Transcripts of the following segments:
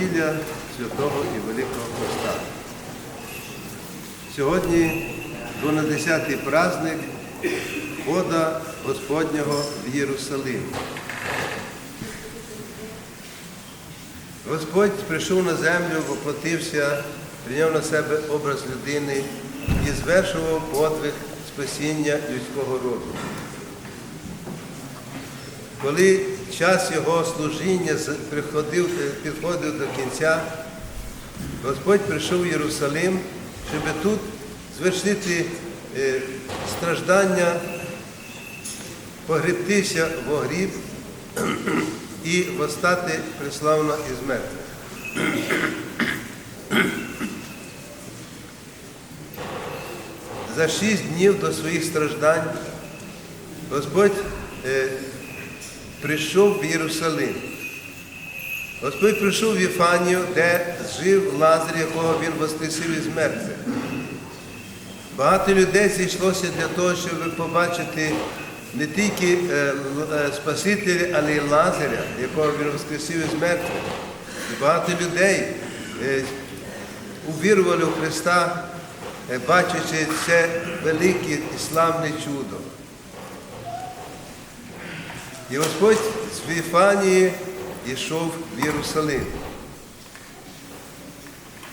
неділя Святого і Великого Поста. Сьогодні 12-й праздник Хода Господнього в Єрусалим. Господь прийшов на землю, воплотився, прийняв на себе образ людини і звершував подвиг спасіння людського роду. Коли час його служіння приходив, підходив до кінця, Господь прийшов в Єрусалим, щоб тут звершити е, страждання, погребтися в гріб і восстати преславно із мертвих. За шість днів до своїх страждань Господь е, прийшов в Єрусалим. Господь прийшов в Єфанію, де жив Лазар, якого він воскресив із мертвих. Багато людей зійшлося для того, щоб побачити не тільки е, е, Спасителя, але й Лазаря, якого він воскресив із мертвих. І багато людей е, увірували у Христа, бачачи це велике і славне чудо. І Господь з Віфанії йшов в Єрусалим.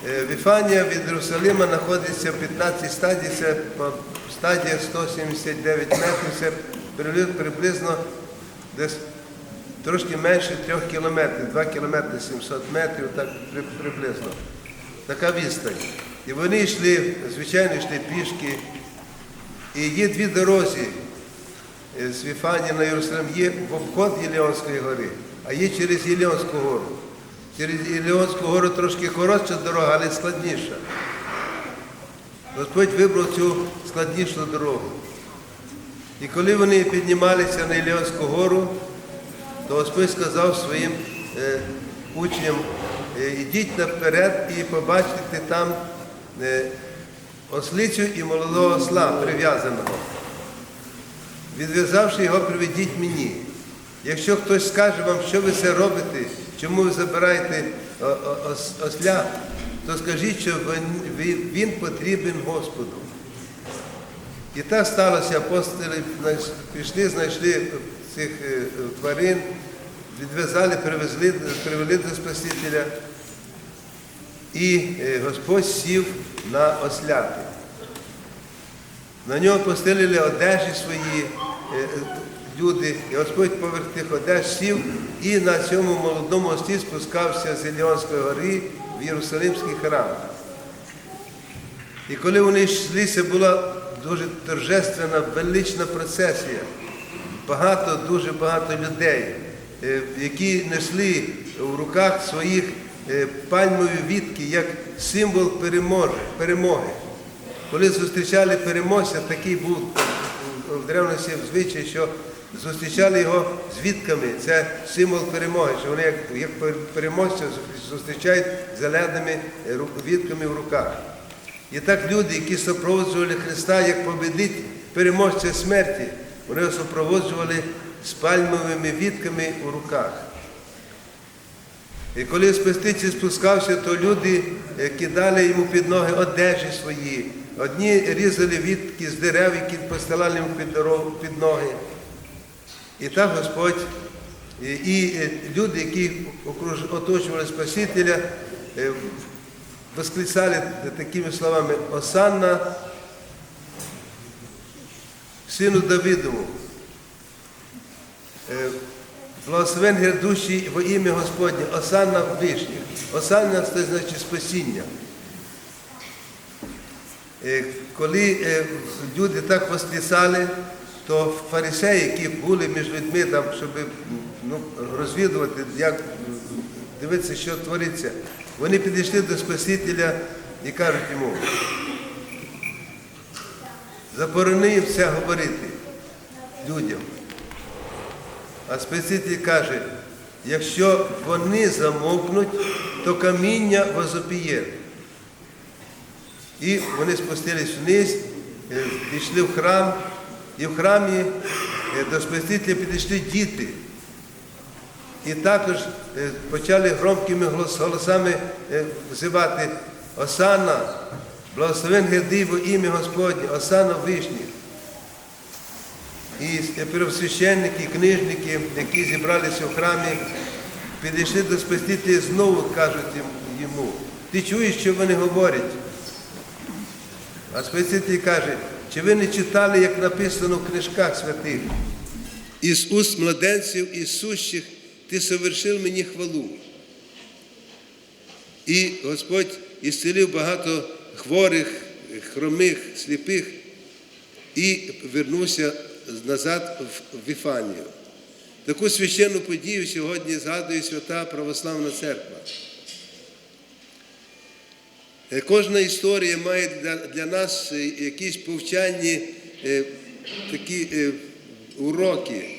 Е, Віфанія від Єрусалима знаходиться в 15 стадії, це стадія 179 метрів, це приблизно десь трошки менше 3 кілометрів, 2 кілометри 700 метрів, так приблизно. Така відстань. І вони йшли, звичайно, йшли пішки. І є дві дороги е, з Віфанії на Єрусалим є в обход Єліонської гори, а є через Єліонську гору. Через Єліонську гору трошки коротша дорога, але складніша. Господь вибрав цю складнішу дорогу. І коли вони піднімалися на Єліонську гору, то Господь сказав своїм е, учням, е, ідіть наперед і побачите там е, ослицю і молодого осла прив'язаного. Відв'язавши його, приведіть мені. Якщо хтось скаже вам, що ви це робите, чому ви забираєте осля, то скажіть, що він- потрібен Господу. І так сталося, апостоли пішли, знайшли цих е, тварин, відв'язали, привезли, привели до Спасителя, і е, Господь сів на осляти. На нього постелили одежі свої люди, і Господь поверх тих одеж сів і на цьому молодому ості спускався з Іліонської гори в Єрусалимський храм. І коли вони йшли, це була дуже торжественна, велична процесія. Багато, дуже багато людей, е, які несли в руках своїх е, пальмові вітки як символ перемоги. Коли зустрічали переможця, такий був в древності звичай, що зустрічали його з вітками. Це символ перемоги, що вони як, як переможця зустрічають зеленими е, вітками в руках. І так люди, які супроводжували Христа як победить переможця смерті, вони його супроводжували з пальмовими вітками у руках. І коли Спаститель спускався, то люди е, кидали йому під ноги одежі свої. Одні різали вітки з дерев, які постилали йому під ноги. І так Господь, і, люди, які оточували Спасителя, е, восклицали такими словами Осанна, сину Давидову. Е, Благословен грядущий во ім'я Господнє, Осанна в вишніх. Осанна це значить спасіння. Е, Коли е, люди так восклицали, то фарисеї, які були між людьми, там, щоб ну, розвідувати, як дивитися, що твориться, вони підійшли до Спасителя і кажуть йому, заборони це говорити людям. А Спаситель каже, якщо вони замовкнуть, то каміння возопіє. І вони спустились вниз е, пішли в храм, і в храмі е, до Спасителя підійшли діти. І також е, почали громкими голосами взивати Осана, благословен Гердиво, ім'я Господнє, Осана вишні. І первосвященники, книжники, які зібралися в храмі, підійшли до Спасителя і знову кажуть йому, ти чуєш, що вони говорять? А Спаситель каже, чи ви не читали, як написано в книжках святих? Із уст младенців і сущих ти совершив мені хвалу. І Господь ісцелив багато хворих, хромих, сліпих і вернувся назад в Віфанію. Таку священну подію сьогодні згадує Свята Православна Церква. Е, Кожна історія має для, нас е, якісь повчальні е, такі уроки.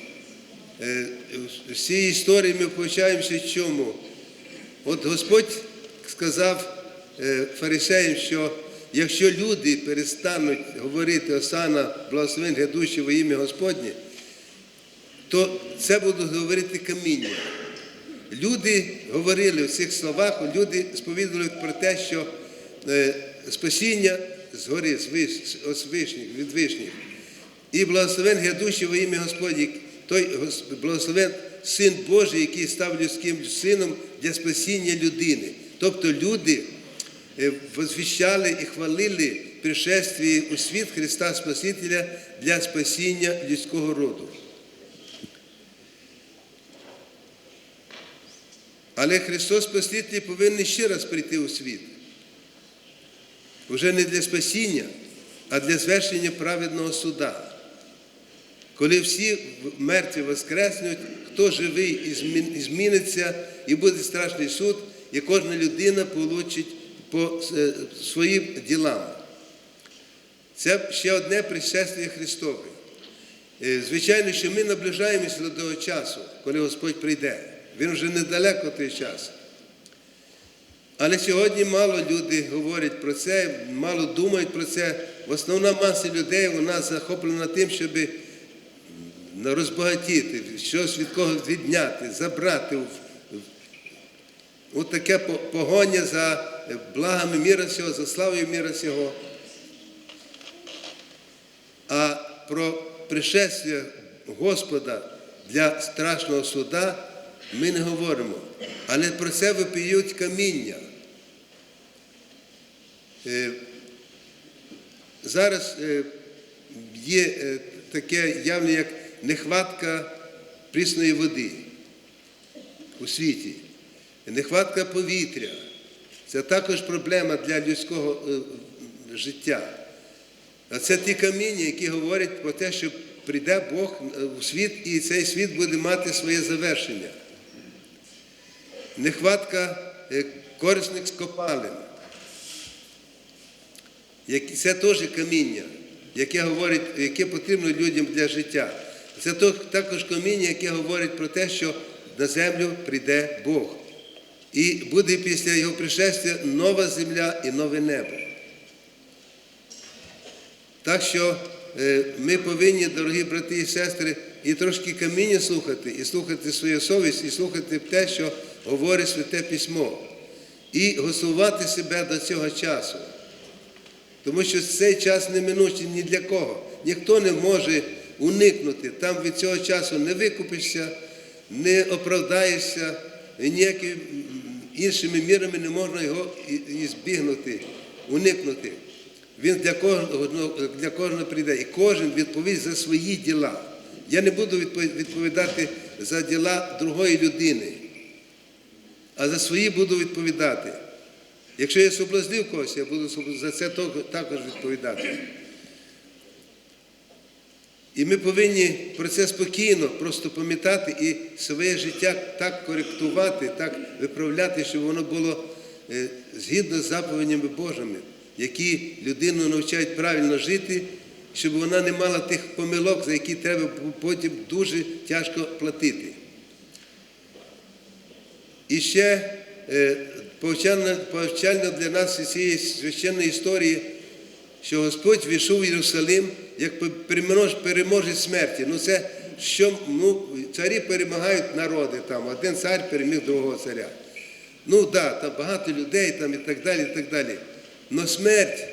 З цієї історії ми повчаємося чому? От Господь сказав фарисеям, що якщо люди перестануть говорити Осана, благословен грядущий во ім'я Господнє, то це будуть говорити каміння. Люди говорили в цих словах, люди сповідували про те, що спасіння згори, з виш- з вишніх, від вишніх. І благословен грядущий во ім'я Господнє, той Гос- благословен Син Божий, який став людським сином для спасіння людини. Тобто люди е, возвіщали і хвалили пришествие у світ Христа Спасителя для спасіння людського роду. Але Христос Спаситель повинен ще раз прийти у світ. Уже не для спасіння, а для звершення праведного суда. Коли всі мертві воскреснуть, хто живий і змін- зміниться, і буде страшний суд, і кожна людина получить по е, своїм ділам. Це ще одне пришествие Христове. Е, Звичайно, що ми наближаємося до того часу, коли Господь прийде. Він вже недалеко той час. Але сьогодні мало люди говорять про це, мало думають про це. Основна маса людей вона захоплена тим, щоб розбагатіти, щось від когось відняти, забрати. От таке по- погоня за благами міра цього, за славою міра цього. А про пришествие Господа для страшного суда ми не говоримо. Але про це випіють каміння. Е, Зараз е, є е, таке явлення, як нехватка прісної води у світі, нехватка повітря. Це також проблема для людського життя. А це ті каміння, які говорять про те, що прийде Бог у світ, і цей світ буде мати своє завершення. Нехватка корисних скопалин. Це теж каміння, яке говорить, яке потрібно людям для життя. Це також каміння, яке говорить про те, що на землю прийде Бог. І буде після його пришестя нова земля і нове небо. Так що е, ми повинні, дорогі брати і сестри, і трошки каміння слухати, і слухати свою совість, і слухати те, що говорить Святе Письмо, і готувати себе до цього часу. Тому що цей час неминучий ні для кого. Ніхто не може уникнути. Там від цього часу не викупишся, не оправдаєшся, і ніякими іншими мірами не можна його і- збігнути, уникнути. Він для кожного, для кожного прийде. І кожен відповість за свої діла. Я не буду відповідати за діла другої людини, а за свої буду відповідати. Якщо я соблазнив когось, я буду за це також відповідати. І ми повинні про це спокійно просто пам'ятати і своє життя так коректувати, так виправляти, щоб воно було е, згідно з заповідями Божими, які людину навчають правильно жити, щоб вона не мала тих помилок, за які треба потім дуже тяжко платити. І ще повчально для нас із цієї священної історії що Господь війшов в Єрусалим як переможець смерті. Ну це що ну, царі перемагають народи там. Один цар переміг другого царя. Ну так, да, там багато людей там і так далі, і так далі. Но смерть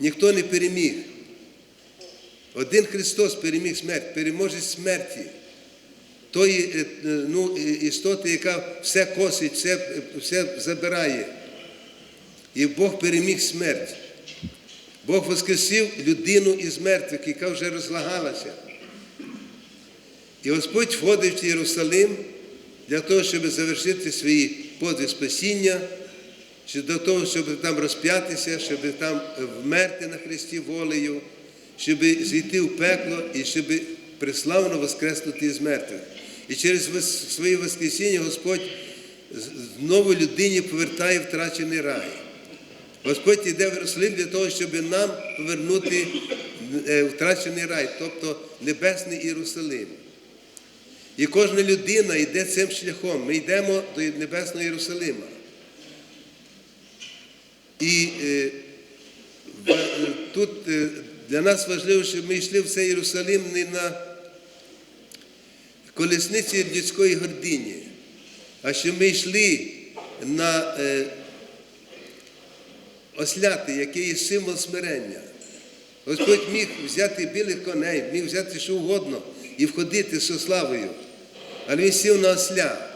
ніхто не переміг. Один Христос переміг смерть, переможець смерті. Тої е, е, ну, істоти, яка все косить, все, все забирає. І Бог переміг смерть. Бог воскресив людину із мертвих, яка вже розлагалася. І Господь входить в Єрусалим для того, щоб завершити свої подвиг спасіння, для того, щоб там розп'ятися, щоб там вмерти на Христі волею, щоб зійти в пекло і щоб преславно воскреснути з мертвих. І через своє Воскресіння Господь знову людині повертає втрачений рай. Господь йде в Єрусалим для того, щоб нам повернути е, втрачений рай, тобто Небесний Єрусалим. І кожна людина йде цим шляхом. Ми йдемо до Небесного Єрусалима. І е, е, тут е, для нас важливо, щоб ми йшли в цей Єрусалим не на колесниці людської гордині, а щоб ми йшли на е, осляти, який є символ смирення. Господь міг взяти білих коней, міг взяти що угодно і входити зі славою. Але він сів на осля.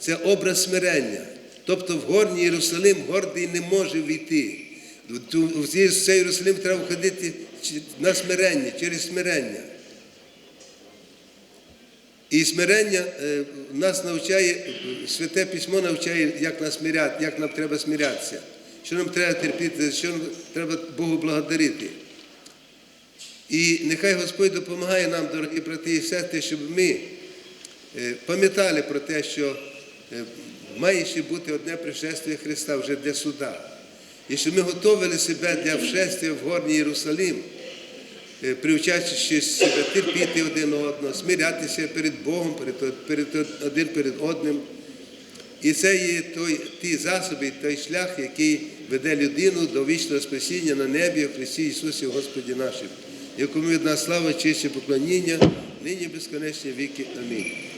Це образ смирення. Тобто в горній Єрусалим гордий не може війти. В цей- Єрусалим треба входити на смирення, через смирення. І смирення е, нас навчає, е, Святе Письмо навчає, як нас смиряти, як нам треба смирятися, що нам треба терпіти, що нам треба Богу благодарити. І нехай Господь допомагає нам, дорогі брати і сестри, щоб ми е, пам'ятали про те, що має ще бути одне пришествие Христа вже для суда. І щоб ми готовили себе для вшестя в горній Єрусалим, приучаючи себе терпіти один одного, смирятися перед Богом, перед, перед один перед одним. І це є той, ті засоби, той шлях, який веде людину до вічного спасіння на небі в Христі Ісусі Господі нашим, якому від нас слава, честь і поклоніння, нині безконечні віки. Амінь.